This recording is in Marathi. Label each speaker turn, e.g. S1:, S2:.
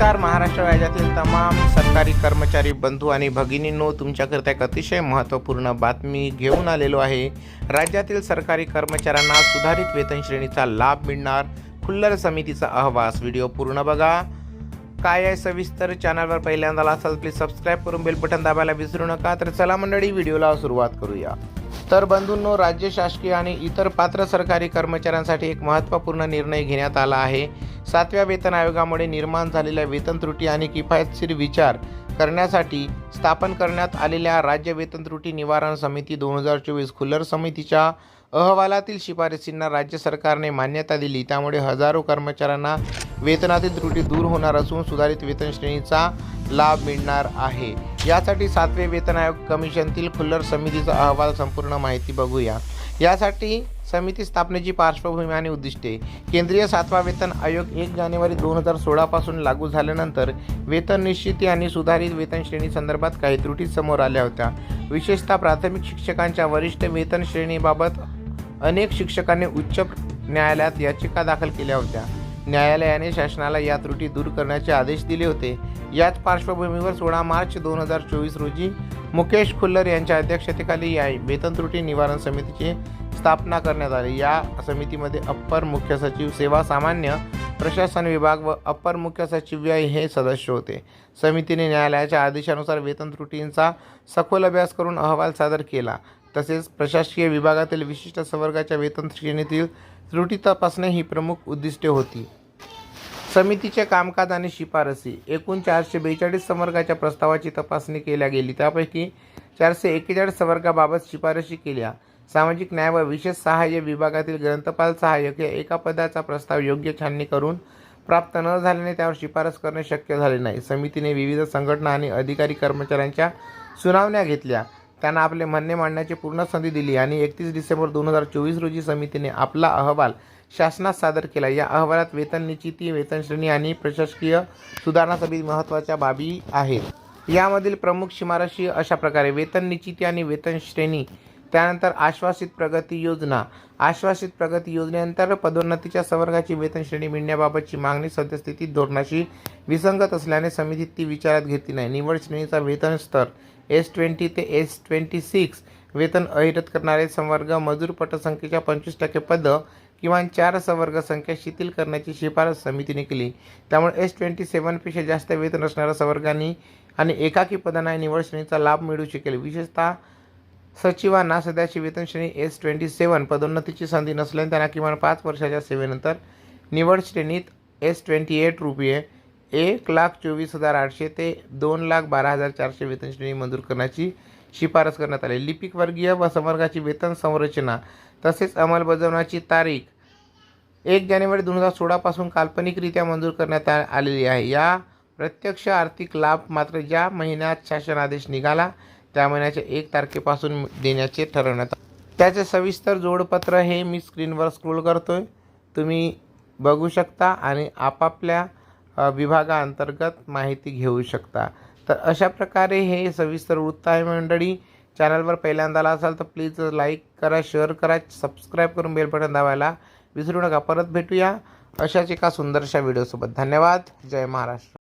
S1: नमस्कार महाराष्ट्र राज्यातील तमाम सरकारी कर्मचारी बंधू आणि भगिनींनो तुमच्याकरता एक अतिशय महत्त्वपूर्ण बातमी घेऊन आलेलो आहे. राज्यातील सरकारी कर्मचाऱ्यांना सुधारित वेतन श्रेणीचा लाभ मिळणार खुल्लर समितीचा अहवास. व्हिडिओ पूर्ण बघा. काय आहे सविस्तर चॅनलवर पहिल्यांदा असाल प्लीज सबस्क्राईब करून बेल बटन दाबायला विसरू नका. तर चला मंडळी व्हिडिओला सुरुवात करूया. तर बंधूंनो राज्य शासकीय आणि इतर पात्र सरकारी कर्मचाऱ्यांसाठी एक महत्त्वपूर्ण निर्णय घेण्यात आला आहे. सातव्या वेतन आयोगामुळे निर्माण झालेल्या वेतन त्रुटी आणि किफायतशीर विचार करण्यासाठी स्थापन करण्यात आलेल्या राज्य वेतन त्रुटी निवारण समिती दोन हजार चोवीस खुल्लर समितीच्या अहवालातील शिफारसींना राज्य सरकारने मान्यता दिली. त्यामुळे हजारो कर्मचाऱ्यांना वेतनातील त्रुटी दूर होणार असून सुधारित वेतन श्रेणीचा लाभ मिळणार आहे. यासाठी सातवे वेतन आयोग कमिशनतील खुल्लर समितीचा अहवाल संपूर्ण माहिती बघूया. यासाठी समिती स्थापनेची पार्श्वभूमी आणि उद्दिष्टे. केंद्रीय सातवा वेतन आयोग एक जानेवारी दोन हजार सोळापासून लागू झाल्यानंतर वेतन निश्चिती आणि सुधारित वेतन श्रेणी संदर्भात काही त्रुटी समोर आल्या होत्या. विशेषतः प्राथमिक शिक्षकांच्या वरिष्ठ वेतन श्रेणीबाबत अनेक शिक्षकांनी उच्च न्यायालयात याचिका दाखल केल्या होत्या. न्यायालयाने शासनाला या त्रुटी दूर करण्याचे आदेश दिले होते. याच पार्श्वभूमीवर सोळा मार्च दोन हजार चोवीस रोजी मुकेश खुल्लर यांच्या अध्यक्षतेखाली या वेतन त्रुटी निवारण समितीची स्थापना करण्यात आली. या समितीमध्ये अप्पर मुख्य सचिव सेवा सामान्य प्रशासन विभाग व अप्पर मुख्य सचिव हे सदस्य होते. समितीने न्यायालयाच्या आदेशानुसार वेतन त्रुटींचा सखोल अभ्यास करून अहवाल सादर केला. तसेच प्रशासकीय विभागातील विशिष्ट संवर्गाच्या वेतन श्रेणीतील त्रुटी तपासणे ही प्रमुख उद्दिष्टे होती. समितीचे कामकाज आणि शिफारसी. एकूण चारशे बेचाळीस संवर्गाच्या प्रस्तावाची तपासणी केल्या गेली. त्यापैकी चारशे एक्केचाळीस संवर्गाबाबत शिफारशी केल्या. सामाजिक न्याय व विशेष सहाय्य विभागातील ग्रंथपाल सहाय्यक या एका पदाचा प्रस्ताव योग्य छाननी करून प्राप्त न झाल्याने त्यावर शिफारस करणे शक्य झाले नाही. समितीने विविध संघटना आणि अधिकारी कर्मचाऱ्यांच्या सुनावण्या घेतल्या. त्यांना आपले म्हणणे मांडण्याची पूर्ण संधी दिली आणि एकतीस डिसेंबर दोन हजार चोवीस रोजी समितीने आपला अहवाल शासनात सादर केला. या अहवालात वेतन निश्चिती वेतन श्रेणी आणि प्रशासकीय सुधारणा सभी महत्त्वाच्या बाबी आहेत. यामधील प्रमुख शिफारशी अशा प्रकारे वेतन निश्चिती आणि वेतन श्रेणी त्यानंतर आश्वासित प्रगती योजना. आश्वासित प्रगती योजनेनंतर पदोन्नतीच्या संवर्गाची वेतन श्रेणी मिळण्याबाबतची मागणी सद्यस्थितीत धोरणाशी विसंगत असल्याने समितीत ती विचारात घेतली नाही. निवड श्रेणीचा वेतन स्तर एस ट्वेंटी ते एस ट्वेंटी सिक्स वेतन अहिरत करणारे संवर्ग मजूर पटसंख्येच्या पंचवीस टक्के पदं किमान चार संवर्ग संख्या शिथिल करण्याची शिफारस समितीने केली. त्यामुळे एस ट्वेंटी सेवनपेक्षा जास्त वेतन असणाऱ्या संवर्गांनी आणि एकाकी पदांना निवड श्रेणीचा लाभ मिळू शकेल. विशेषतः सचिवांना सध्याची वेतनश्रेणी एस ट्वेंटी सेवन पदोन्नतीची संधी नसल्याने त्यांना किमान पाच वर्षाच्या सेवेनंतर निवड श्रेणीत एस ट्वेंटी एट रुपये एक लाख चोवीस हजार आठशे ते दोन लाख बारा हजार चारशे वेतनश्रेणी मंजूर करण्याची शिफारस करण्यात आली. लिपिक वर्गीय व संवर्गाची वेतन संरचना तसेच अंमलबजावण्याची तारीख एक जानेवारी दोन हजार सोळापासून काल्पनिकरित्या मंजूर करण्यात आ- आलेली आहे. या प्रत्यक्ष आर्थिक लाभ मात्र ज्या महिन्यात शासन आदेश निघाला त्या महिन्याच्या एक तारखेपासून देण्याचे ठरवण्यात त्याचे सविस्तर जोडपत्र हे मी स्क्रीनवर स्क्रोल करतो आहे तुम्ही बघू शकता आणि आपापल्या विभागाअंतर्गत माहिती घेऊ शकता. तर अशा प्रकारे हे सविस्तर वृत्त आहे मंडळी. चॅनलवर पहिल्यांदा आला असाल तर प्लीज लाईक करा शेअर करा सबस्क्राईब करून बेल बटन दाबायला विसरू नका. परत भेटूया अशाच एका सुंदरशा व्हिडिओसोबत. धन्यवाद. जय महाराष्ट्र.